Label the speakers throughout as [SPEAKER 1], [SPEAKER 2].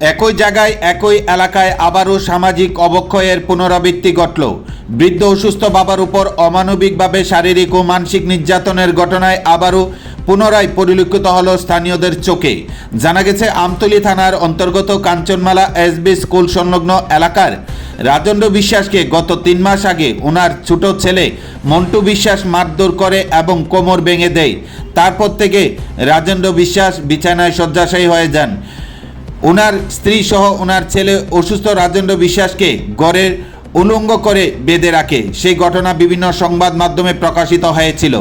[SPEAKER 1] একই জায়গায়, একই এলাকায় আবারও সামাজিক অবক্ষয়ের পুনরাবৃত্তি ঘটল। বৃদ্ধ অসুস্থ বাবার উপর অমানবিকভাবে শারীরিক ও মানসিক নির্যাতনের ঘটনায় আবারও পুনরায় পরিলক্ষিত হল স্থানীয়দের চোখে। জানা গেছে, আমতলী থানার অন্তর্গত কাঞ্চনমালা এসবি স্কুল সংলগ্ন এলাকার রাজেন্দ্র বিশ্বাসকে গত তিন মাস আগে ওনার ছোট ছেলে মন্টু বিশ্বাস মারধর করে এবং কোমর ভেঙে দেয়। তারপর থেকে রাজেন্দ্র বিশ্বাস বিছানায় শয্যাশায়ী হয়ে যান। ওনার স্ত্রী সহ ওনার ছেলে অসুস্থ রাজেন্দ্র বিশ্বাসকে গড়ের উলঙ্গ করে বেঁধে রাখে। সেই ঘটনা বিভিন্ন সংবাদ মাধ্যমে প্রকাশিত হয়েছিল।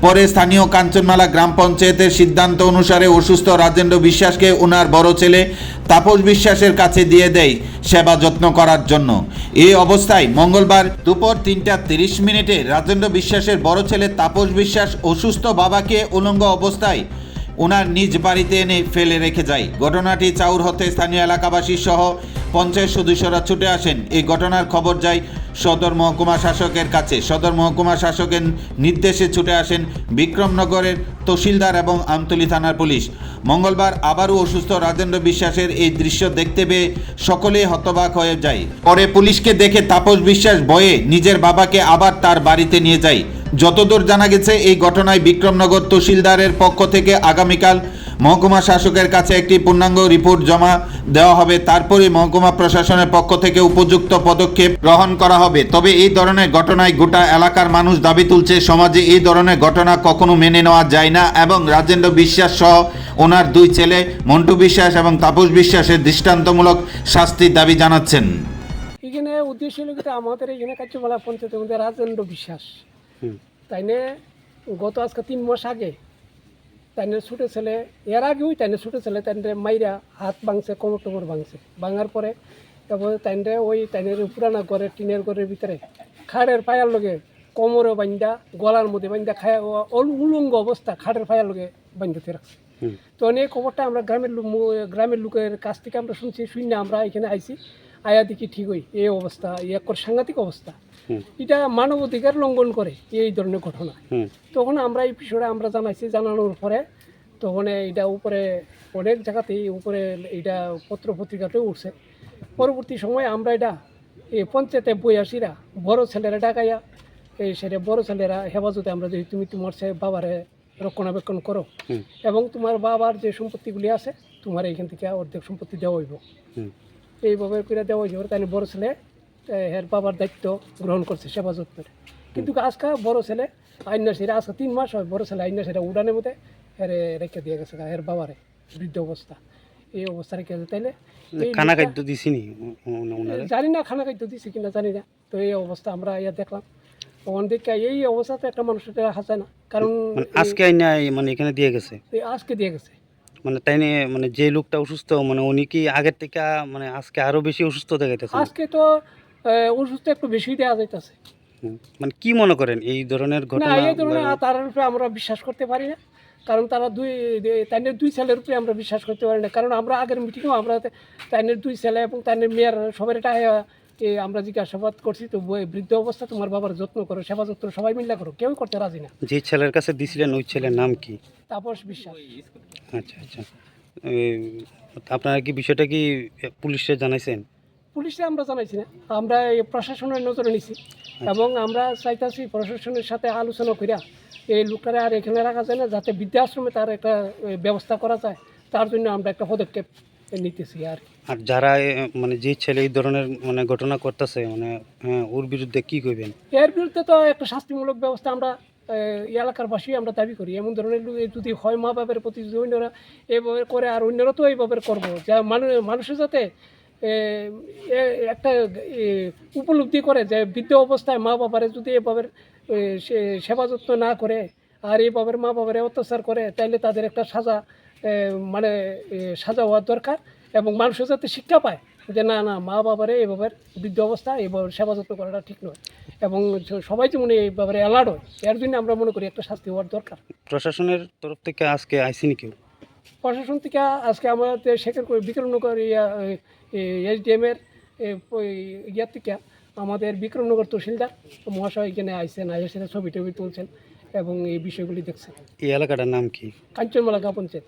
[SPEAKER 1] পরে স্থানীয় কাঞ্চনমালা গ্রাম পঞ্চায়েতের সিদ্ধান্ত অনুসারে অসুস্থ রাজেন্দ্র বিশ্বাসকে ওনার বড় ছেলে তাপস বিশ্বাসের কাছে দিয়ে দেয় সেবা যত্ন করার জন্য। এই অবস্থায় মঙ্গলবার দুপুর তিনটা তিরিশ মিনিটে রাজেন্দ্র বিশ্বাসের বড় ছেলে তাপস বিশ্বাস অসুস্থ বাবাকে উলঙ্গ অবস্থায় ওনার নিজ বাড়িতে এনে ফেলে রেখে যায়। ঘটনাটি চাউর হতে স্থানীয় এলাকাবাসী সহ পঞ্চায়েত সদস্যরা ছুটে আসেন। এই ঘটনার খবর যায় সদর মহকুমা শাসকের কাছে। সদর মহকুমা শাসকের নির্দেশে ছুটে আসেন বিক্রমনগরের তহসিলদার এবং আমতলী থানার পুলিশ। মঙ্গলবার আবারও অসুস্থ রাজেন্দ্র বিশ্বাসের এই দৃশ্য দেখতে পেয়ে সকলেই হতবাক হয়ে যায়। পরে পুলিশকে দেখে তাপস বিশ্বাস ভয়ে নিজের বাবাকে আবার তার বাড়িতে নিয়ে যায়। যতদূর জানা গেছে, এই ঘটনায় বিক্রমনগর তহসিলদারের পক্ষ থেকে আগামীকাল মহকুমা শাসকের কাছে একটি পূর্ণাঙ্গ রিপোর্ট জমা দেওয়া হবে। তারপরে মহকুমা প্রশাসনের পক্ষ থেকে উপযুক্ত পদক্ষেপ গ্রহণ করা হবে। তবে এই ধরনের ঘটনায় গোটা এলাকার মানুষ দাবি তুলছে, সমাজে এই ধরনের ঘটনা কখনো মেনে নেওয়া যায় না এবং রাজেন্দ্র বিশ্বাস সহ ওনার দুই ছেলে মন্টু বিশ্বাস এবং তাপস বিশ্বাসের দৃষ্টান্তমূলক শাস্তির দাবি জানাচ্ছেন।
[SPEAKER 2] এখানে উদ্দেশ্য আমাদের এখানে কার্যকলা পঞ্চায়েতের মধ্যে রাজেন্দ্র বিশ্বাস। তাইনে গত আজকে তিন মাস আগে তাইনে ছোটো ছেলে এর আগেও তাইনে ছোটো ছেলে তাইনে মাইরা হাত ভাঙছে কোমর টোমর ভাঙছে। ভাঙার পরে তারপরে তাইনে ওই তাইনের পুরানা ঘরে টিনের ঘরের ভিতরে খাড়ের পায়ার লগে কোমরে বান্ধা গলার মধ্যে বান্ধা খায় উলঙ্গ অবস্থা খাড়ের পায়ার লগে বান্ধতে রাখছে। তো এই খবরটা আমরা গ্রামের লোক গ্রামের লোকের কাছ থেকে আমরা শুনছি শুনে আমরা এখানে আইছি। আয়া দেখি ঠিক হই এই অবস্থা এই এক সাংঘাতিক অবস্থা। এটা মানব অধিকার লঙ্ঘন করে এই ধরনের ঘটনা। তখন আমরা এই বিষয়টা আমরা জানাইছি জানানোর পরে তখন এটা উপরে অনেক জায়গাতেই উপরে এটা পত্র পত্রিকাতেও উঠছে। পরবর্তী সময়ে আমরা এটা এই পঞ্চায়েতে বইয়াসিরা বড় ছেলেরা ডাকাইয়া এই সেটা বড় ছেলেরা হেফাজতে আমরা যদি তুমি তোমার সে বাবারে রক্ষণাবেক্ষণ করো। এবং তোমার বাবার যে সম্পত্তিগুলি আছে তোমার এইখান থেকে অর্ধেক সম্পত্তি দেওয়া হইব। এইভাবে করে দেওয়া হইব তাই বড় ছেলে এর বাবার দায়িত্ব গ্রহণ করছে সেবা যত্নের। কিন্তু আজকে বড় ছেলে আইনা সেরা আজকে তিন মাস হয় বড় ছেলে আইনা সেরা উড়ানের মধ্যে এর রেখে দিয়ে গেছে এর বাবারে বৃদ্ধ অবস্থা। এই অবস্থা রেখে গেছে তাইলে
[SPEAKER 3] খানা খাদ্য দিছিনি
[SPEAKER 2] জানি না খানা খাদ্য দিছে কিনা জানি না। তো এই অবস্থা আমরা ইয়া দেখলাম। এই অবস্থাতে একটা মানুষের রাখা যায় না। কারণ
[SPEAKER 3] মানে আজকে আইনা মানে এখানে দিয়ে গেছে?
[SPEAKER 2] আজকে দিয়ে গেছে।
[SPEAKER 3] মানে তাই নিয়ে মানে যে লোকটা অসুস্থ মানে উনি কি আগের থেকে মানে আজকে আরও বেশি অসুস্থ দেখাইতেছে?
[SPEAKER 2] আজকে তো অসুস্থ একটু বেশি দেওয়া যাইতেছে।
[SPEAKER 3] মানে কি মনে করেন এই ধরনের ঘটনা?
[SPEAKER 2] এই ধরনের তার উপরে আমরা বিশ্বাস করতে পারি না। কারণ তারা দুই তাইনের দুই ছেলের উপরে আমরা বিশ্বাস করতে পারি না। কারণ আমরা আগের মিটিংও আমরা তাইনের দুই ছেলে এবং তাইনের মেয়ের সবার এটা আমরা জিজ্ঞাসাবাদ করছি তো বৃদ্ধ অবস্থা তোমার বাবার যত্ন করো সেবা যত্ন সবাই মিলে করো কেউ করতে রাজি না।
[SPEAKER 3] যে ছেলের কাছে দিছিলেন ওই ছেলের নাম কি?
[SPEAKER 2] তাপস বিশ্বাস।
[SPEAKER 3] আচ্ছা আচ্ছা। আপনারা কি বিষয়টা কি পুলিশে জানাইছেন?
[SPEAKER 2] পুলিশে আমরা জানাইছি না। আমরা প্রশাসনের নজরে নিছি এবং আমরা চাইতাছি প্রশাসনের সাথে আলোচনা করিয়া এই লোকটারে আর এখানে রাখা যায় না যাতে বৃদ্ধাশ্রমে তার একটা ব্যবস্থা করা যায়। তার জন্য আমরা একটা পদক্ষেপ নিতেছি আর
[SPEAKER 3] আর যারা মানে যে ছেলে এই ধরনের মানে ঘটনা করতেছে মানে হ্যাঁ, ওর বিরুদ্ধে কি করবেন
[SPEAKER 2] এর বিরুদ্ধে তো একটা শাস্তিমূলক ব্যবস্থা আমরা এই এলাকার বাসী আমরা দাবি করি। এমন ধরনের যদি হয় মা বাবার প্রতি যদি অন্যরা এভাবে করে আর অন্যরা তো এইভাবে করব। যা মানুষ মানুষের যাতে একটা উপলব্ধি করে যে বৃদ্ধ অবস্থায় মা বাবারে যদি এভাবে সেবা যত্ন না করে আর এইভাবে মা বাবারে অত্যাচার করে তাইলে তাদের একটা সাজা মানে সাজা হওয়ার দরকার এবং মানুষের যাতে শিক্ষা পায় যে না না মা বাবারে এভাবে বৃদ্ধ অবস্থা এভাবে সেবা যত্ন করাটা ঠিক নয় এবং সবাই যেমন এই ব্যাপারে অ্যালার্ট হয় এর জন্য আমরা মনে করি একটা শাস্তি হওয়ার দরকার।
[SPEAKER 3] প্রশাসনের তরফ থেকে আজকে আইসিনি কেউ?
[SPEAKER 2] প্রশাসন থেকে আজকে আমাদের শেখর বিক্রমনগর ইয়া এসডিএমের ইয়ার থেকে আমাদের বিক্রমনগর তহসিলদার মহাশয় এখানে আইসেন আইসেন ছবি টবি তুলছেন এবং এই বিষয়গুলি দেখছেন।
[SPEAKER 3] এই এলাকাটার নাম কি?
[SPEAKER 2] কাঞ্চনমালা পঞ্চায়েত।